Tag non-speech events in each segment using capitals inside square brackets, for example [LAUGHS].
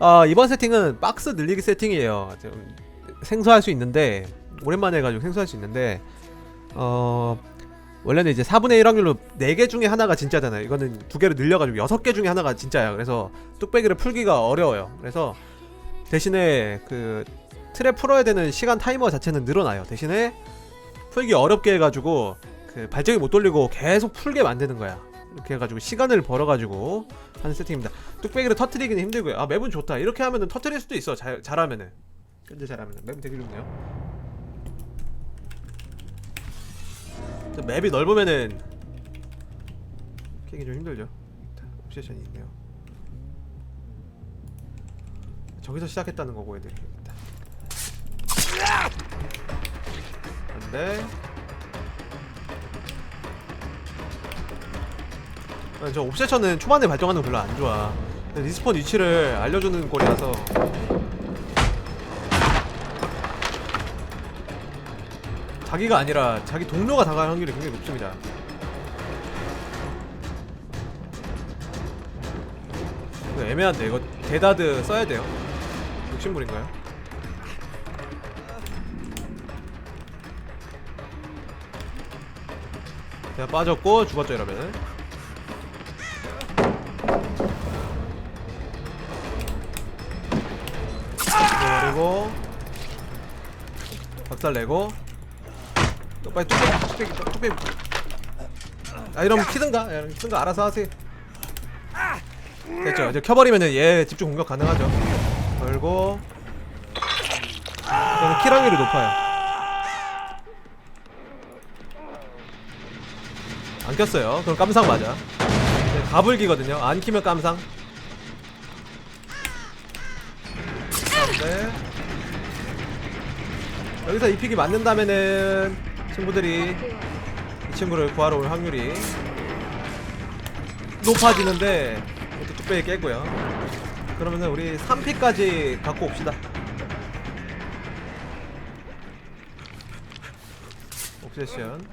아 이번 세팅은 박스 늘리기 세팅이에요. 좀 생소할 수 있는데 오랜만에 해가지고 생소할 수 있는데 어 원래는 이제 4분의 1 확률로 4개 중에 하나가 진짜잖아요. 이거는 두 개로 늘려가지고 6개 중에 하나가 진짜야. 그래서 뚝배기를 풀기가 어려워요. 그래서 대신에 그 틀에 풀어야 되는 시간 타이머 자체는 늘어나요. 대신에 풀기 어렵게 해가지고 그 발전기 못 돌리고 계속 풀게 만드는 거야. 이렇게 해가지고 시간을 벌어가지고 하는 세팅입니다. 뚝배기를 터트리기는 힘들고요. 아 맵은 좋다. 이렇게 하면은 터트릴 수도 있어. 잘 잘하면은. 현재 잘하면은 맵은 되게 좋네요. 저 맵이 넓으면은 깨기 좀 힘들죠. 옵세션이 있네요. 저기서 시작했다는 거고 애들이. 안돼. 저 옵세션은 초반에 발동하는 거 별로 안 좋아. 리스폰 위치를 알려주는 꼴이라서. 자기가 아니라 자기 동료가 당할 확률이 굉장히 높습니다. 애매한데 이거 데다드 써야 돼요. 욕심부린가요? 제가 빠졌고 죽었죠 이러면은 그리고. 박살내고. 또 빨리 뚝배기 뚝배기 뚝배기. 아 이러면 키든가? 야, 키든가 알아서 하세요 됐죠. 이제 켜버리면은 얘 집중 공격 가능하죠. 걸고. 그러면 킬 확률이 높아요. 안 꼈어요. 그럼 깜상 맞아. 네, 가불기거든요. 안 키면 깜상 여기서 이 픽이 맞는다면은 친구들이 이 친구를 구하러 올 확률이 높아지는데 이것도 뚝배기 깨고요. 그러면은 우리 3픽까지 갖고 옵시다. 옵세션.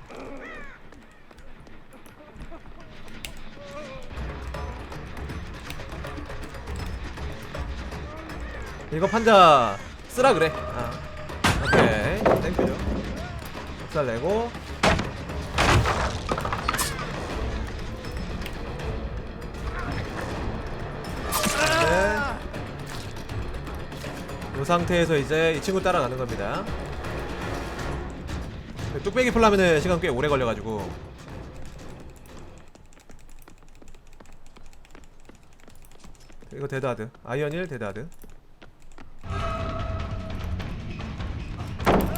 이거 판자 쓰라 그래. 아. 살 내고. 네. 이 상태에서 이제 이 친구 따라가는 겁니다. 뚝배기 풀려면은 시간 꽤 오래 걸려가지고. 이거 데드하드. 아이언 1 데드하드.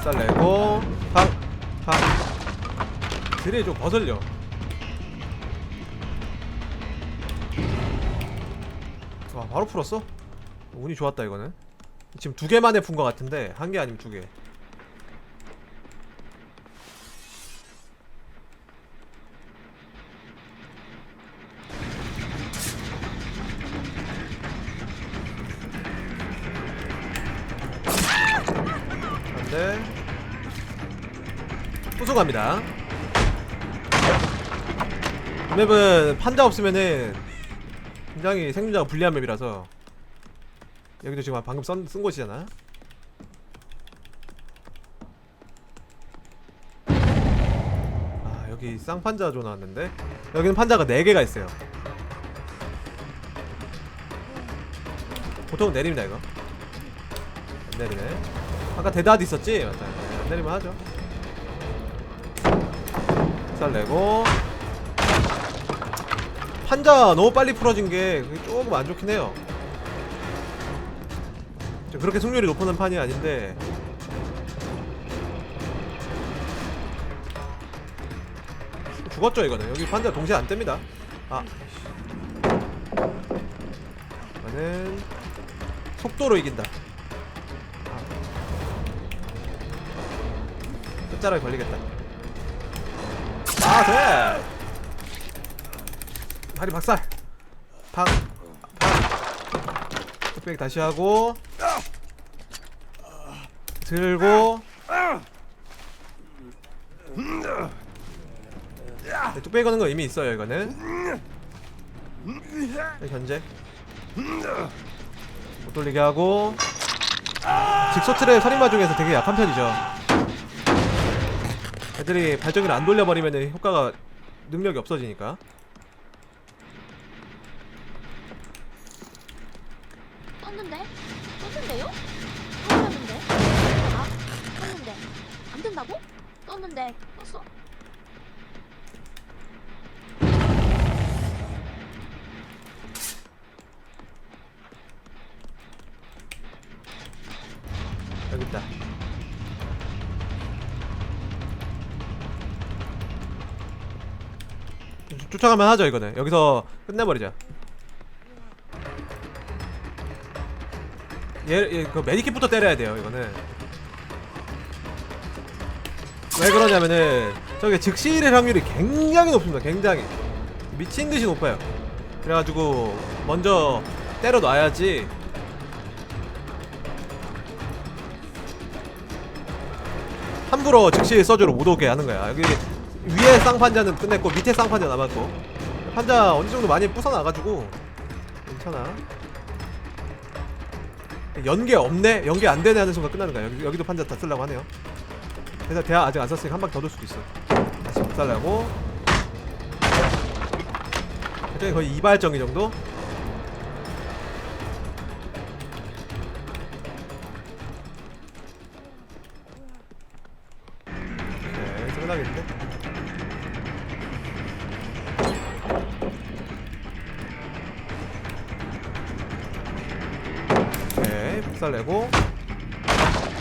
쌀 내고 팡 팡 드레이 좀 거슬려. 와 바로 풀었어? 운이 좋았다 이거는. 지금 두 개만에 푼 것 같은데 한 개 아니면 두 개 후수 갑니다. 이 맵은 판자 없으면은 굉장히 생존자가 불리한 맵이라서 여기도 지금 방금 쓴, 쓴 곳이잖아. 아 여기 쌍판자 조 나왔는데? 여기는 판자가 4개가 있어요. 보통 내립니다 이거. 안 내리네. 아까 데드하드 있었지? 맞다 네, 안 내리면 하죠 살 내고. 판자 너무 빨리 풀어진 게 조금 안 좋긴 해요. 저 그렇게 승률이 높은 판이 아닌데. 죽었죠 이거는. 여기 판자 동시에 안 뜹니다. 아. 이거는 속도로 이긴다. 끝자락에 걸리겠다 아 돼! 다리 박살 팡! 팡! 뚝배기 다시 하고 들고 네, 뚝배기 거는 거 의미 있어요 이거는 네, 견제 못 돌리게 하고 직소트랩 살인마 중에서 되게 약한 편이죠 애들이 발전기를 안 돌려버리면 효과가 능력이 없어지니까 떴는데? 떴는데요? 떴는데? 아, 떴는데. 안 된다고? 떴는데. 쫓- 쫓아가면 하죠 이거는. 여기서 끝내버리자 얘, 얘, 그 메디킷부터 때려야 돼요 이거는. 왜 그러냐면은 저게 즉시일 확률이 굉장히 높습니다 굉장히. 미친듯이 높아요. 그래가지고 먼저 때려 놔야지. 함부로 즉시 서주로 못 오게 하는 거야. 여기 위에 쌍판자는 끝냈고 밑에 쌍판자 남았고 판자 어느 정도 많이 부숴놔가지고 괜찮아. 연계 없네? 연계 안 되네 하는 순간 끝나는 거야. 여기, 여기도 판자 다 쓰려고 하네요. 그래서 대학 아직 안 썼으니까 한 방더돌 수도 있어. 다시 박살나고. 저기 거의 이발정이 정도? 네, 박살내고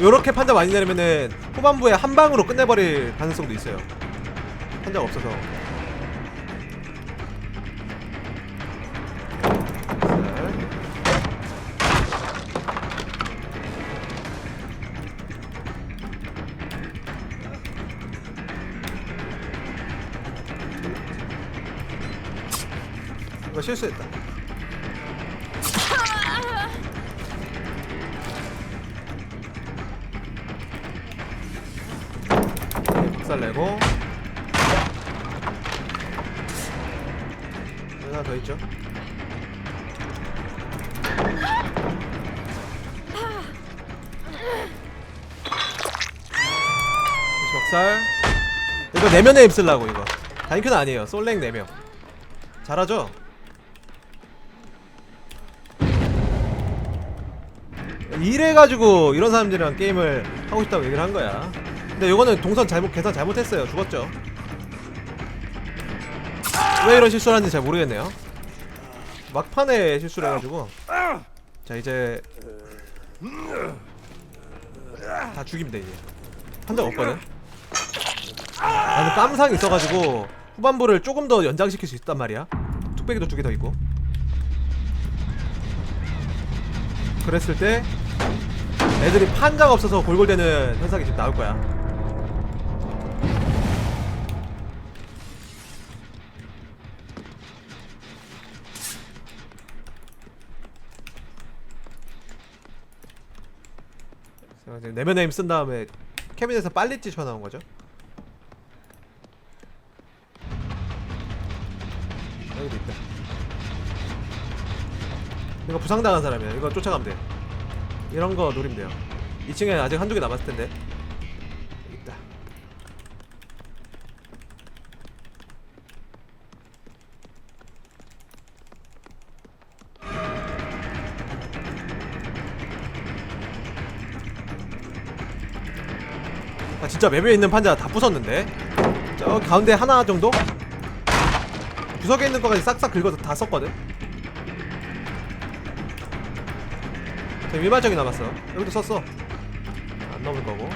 요렇게 판자 많이 내리면은 후반부에 한 방으로 끝내버릴 가능성도 있어요 판자가 없어서. 이거 실수했다. 하나 더 있죠. 박살. 이거 내면에 입쓰려고 이거. 다인큐는 아니에요. 솔랭 4명. 잘하죠? 이래가지고 이런 사람들이랑 게임을 하고 싶다고 얘기를 한 거야. 근데 요거는 동선 잘못 계산 잘못했어요. 죽었죠. 왜 이런 실수를 하는지 잘 모르겠네요. 막판에 실수를 해가지고. 자 이제 다돼 이제. 한적 없거든. 나는 깜상이 있어가지고 후반부를 조금 더 연장시킬 수 있단 말이야. 뚝배기도 두 개 더 있고. 그랬을 때 애들이 판자가 없어서 골골대는 현상이 지금 나올 거야. 제가 이제 내면 에임 쓴 다음에 캐빈에서 빨리 찌쳐 나온 거죠. 여기도 있다. 이거 부상당한 사람이야. 이거 쫓아가면 돼. 이런 거 노리면 돼요. 2층에 아직 한두 개 남았을 텐데. 진짜 맵에 있는 판자 다 부쉈는데. 저 가운데 하나 정도? 구석에 있는 거까지 싹싹 긁어서 다 썼거든. 지금 일반적이 남았어. 여기도 썼어. 안 넘을 거고.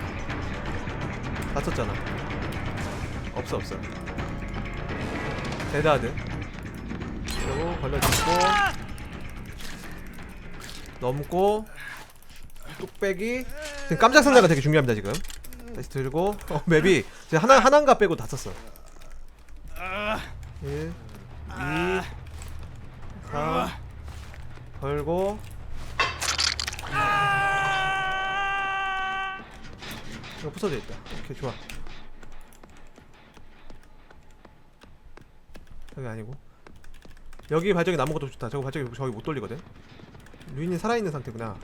다 썼잖아. 없어 없어. 데드하드. 그리고 걸려주고 넘고 뚝배기. 지금 깜짝 상자가 되게 중요합니다 지금. 다시 들고 어 맵이 지금 하나 하나인가 빼고 다 썼어. 1 2 3 걸고 이거 부서져 있다. 오케이 좋아. 여기 아니고 여기 발전기 남은 것도 좋다. 저거 발전기 저기 못 돌리거든. 루인이 살아있는 상태구나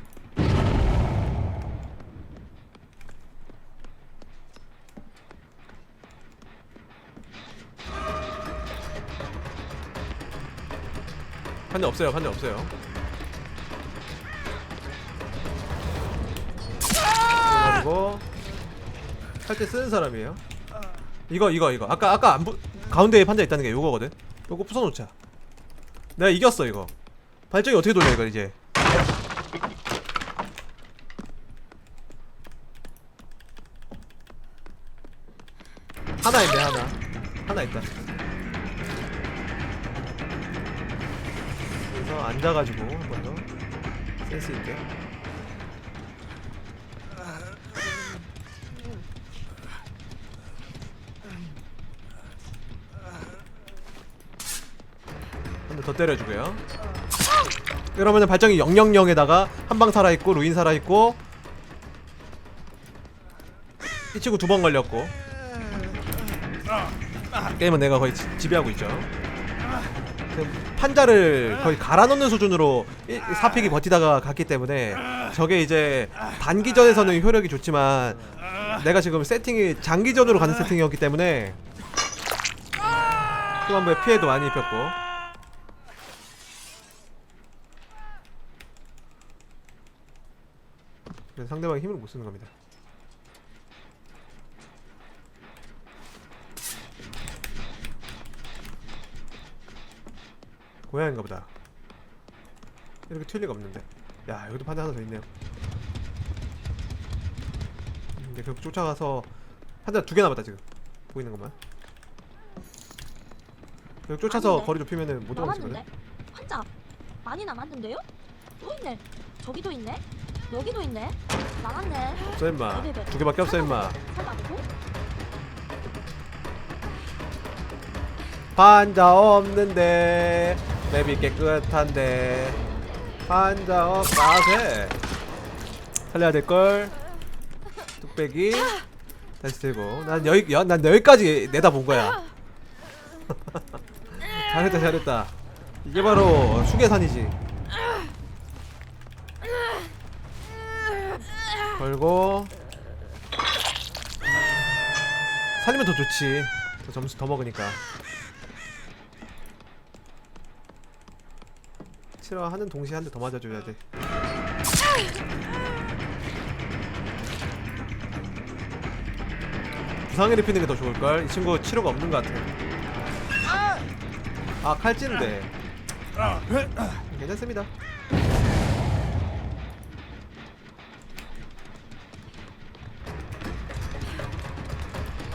판자 없어요 판자 없어요. 그리고 할 때 쓰는 사람이에요. 이거 이거 이거. 아까 아까 안 부, 가운데에 판자 있다는 게 요거거든. 요거 부숴놓자. 내가 이겼어 이거. 발전기 어떻게 돌려 이거 이제? 하나 있네 하나. 하나 있다 그래서 앉아가지고 한 번 더 센스 있게. 한대더 때려주고요. 그러면은 발정이 000에다가 한 방 살아있고 루인 살아있고 이 친구 두 번 걸렸고. 게임은 내가 거의 지, 지배하고 있죠 판자를 거의 갈아 넣는 수준으로 4픽이 버티다가 갔기 때문에 저게 이제 단기전에서는 효력이 좋지만 내가 지금 세팅이 장기전으로 가는 세팅이었기 때문에 후반부에 피해도 많이 입혔고 상대방이 힘을 못 쓰는 겁니다. 고양인가 보다. 이렇게 튈 리가 없는데. 야 여기도 판자 하나 더 있네요. 근데 결국 쫓아가서 판자 두 개 남았다 지금. 보이는 것만. 결국 쫓아서 아닌데. 거리 좁히면은 못 도망치거든. 환자 많이 남았는데요? 또 있네. 저기도 있네. 여기도 있네. 나갔네. 없어 임마. 두 개밖에 없어 임마. 판자 없는데 맵이 깨끗한데 판자 없다세 살려야 될걸? 뚝배기 다시 들고. 난 여기 야, 난 여기까지 내다본 거야. [LAUGHS] 잘했다 잘했다. 이게 바로 수계산이지. 걸고. 살리면 더 좋지. 더 점수 더 먹으니까 치러 하는 동시에 한 대 더 맞아줘야 돼. 부상을 입히는 게 더 좋을 걸. 이 친구 치료가 없는 것 같아. 아 칼찌인데. 괜찮습니다.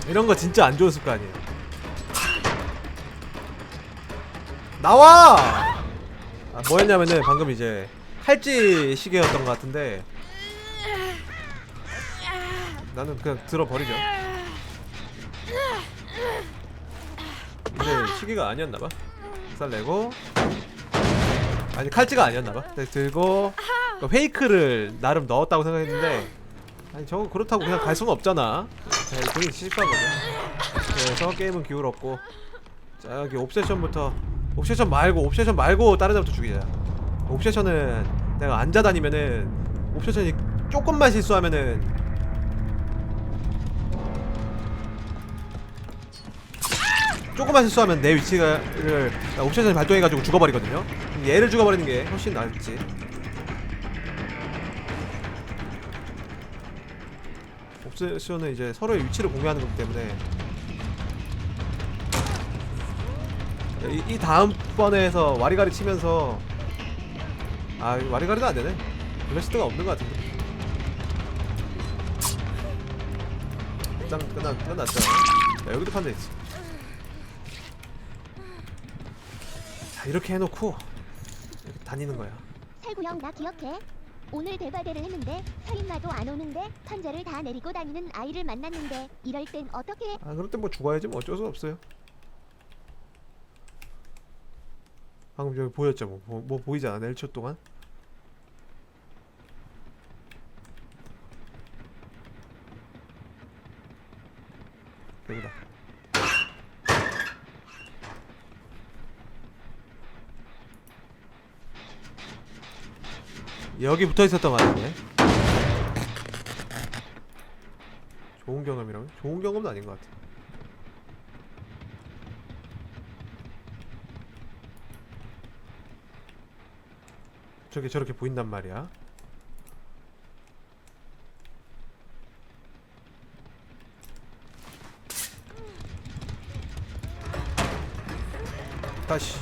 이런 거 진짜 안 좋은 습관이에요. 나와! 아, 뭐였냐면은 방금 이제 칼찌 시계였던 것 같은데 나는 그냥 들어버리죠. 근데 시계가 아니었나봐. 쌀 내고. 아니 칼찌가 아니었나봐. 그래서 들고 그 페이크를 나름 넣었다고 생각했는데 아니 저거 그렇다고 그냥 갈 수는 없잖아. 네, 돈이 시집가거든 그래서 게임은 기울었고. 자 여기 옵세션부터 옵세션 말고 옵세션 말고 다른 애부터 죽이자 옵세션은 내가 앉아 다니면은 옵세션이 조금만 실수하면은 조금만 실수하면 내 위치가를 옵세션이 발동해가지고 죽어버리거든요. 얘를 죽어버리는 게 훨씬 낫지. 옵세션은 이제 서로의 위치를 공유하는 거기 때문에 이, 이 다음번에서 와리가리 치면서 아 와리가리도 안되네. 블래스트가 없는 것 같은데. 일단 끝나, 끝났죠? 자 여기도 판자 있어 자 이렇게 해놓고 이렇게 다니는 거야 살구형 나 기억해? 오늘 대바대를 했는데 살인마도 안 오는데 판자를 다 내리고 다니는 아이를 만났는데 이럴 땐 어떻게? 해? 아 그럴 땐 뭐 죽어야지 뭐 어쩔 수 없어요 방금 저기 보였죠 뭐, 뭐, 뭐 보이지 않아 1초 동안 여기다 여기 붙어 있었던 것 같은데. 좋은 경험이라고? 좋은 경험도 아닌 것 같아. 저게 저렇게 보인단 말이야. 다시.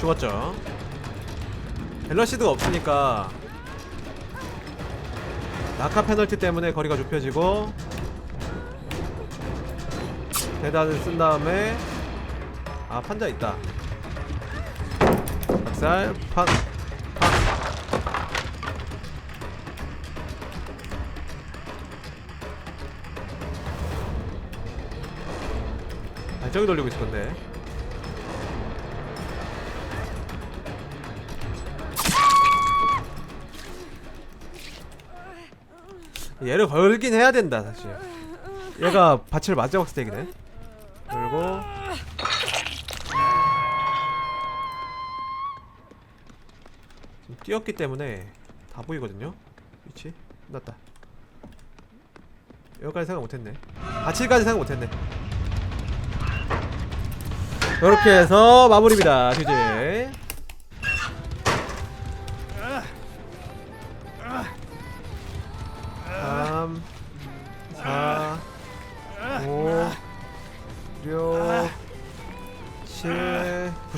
죽었죠. 밸런시드가 없으니까 낙하 페널티 때문에 거리가 좁혀지고 대단을 쓴 다음에 아 판자 있다. 박살 판 판. 발전기 돌리고 있을 건데. 얘를 걸긴 해야 된다 사실. 얘가 밭을 마지막 스택이네. 그리고 지금 뛰었기 때문에 다 보이거든요? 위치? 끝났다. 여기까지 생각 못했네. 밭일까지 생각 못했네. 이렇게 해서 마무리입니다 휴지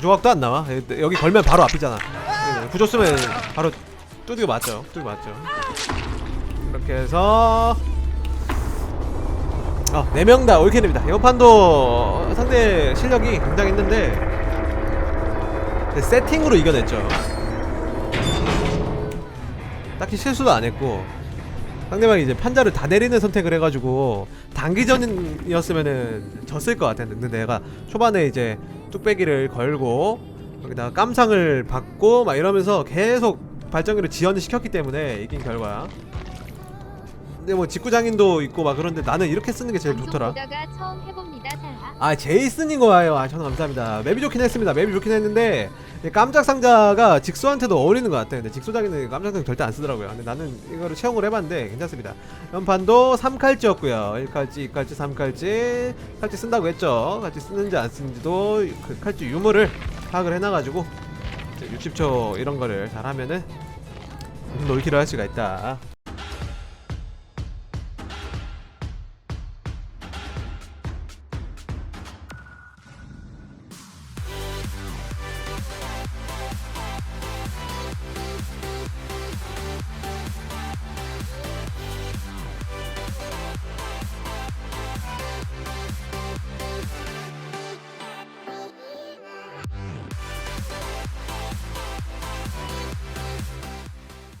구조각도 안 나와. 여기- 걸면 바로 앞이잖아. 예, 구조 쓰면 바로 뚜디가 맞죠. 뚜디 맞죠. 이렇게 해서 어, 4명 다 올캔입니다. 이번 판도 상대 실력이 굉장했는데 세팅으로 이겨냈죠. 딱히 실수도 안 했고 상대방이 이제 판자를 다 내리는 선택을 해가지고 단기전이었으면은 졌을 것 같았는데 내가 초반에 이제 뚝배기를 걸고 여기다가 깜상을 받고 막 이러면서 계속 발전기를 지연을 시켰기 때문에 이긴 결과야. 근데 뭐 직구장인도 있고 막 그런데 나는 이렇게 쓰는 게 제일 좋더라. 처음 해봅니다 아 제이슨인 거예요. 아 저는 감사합니다. 맵이 좋긴 했습니다. 맵이 좋긴 했는데 이 깜짝 상자가 직소한테도 어울리는 것 같아. 근데 직소장에는 깜짝 상자 절대 안 쓰더라고요. 근데 나는 이거를 채용을 해봤는데 괜찮습니다. 연판도 3칼찌였고요. 1칼찌, 2칼찌, 3칼찌 칼찌 쓴다고 했죠. 칼찌 쓰는지 안 쓰는지도 그 칼찌 유무를 파악을 해놔가지고 이제 60초 이런 거를 잘하면은 놀기를 할 수가 있다.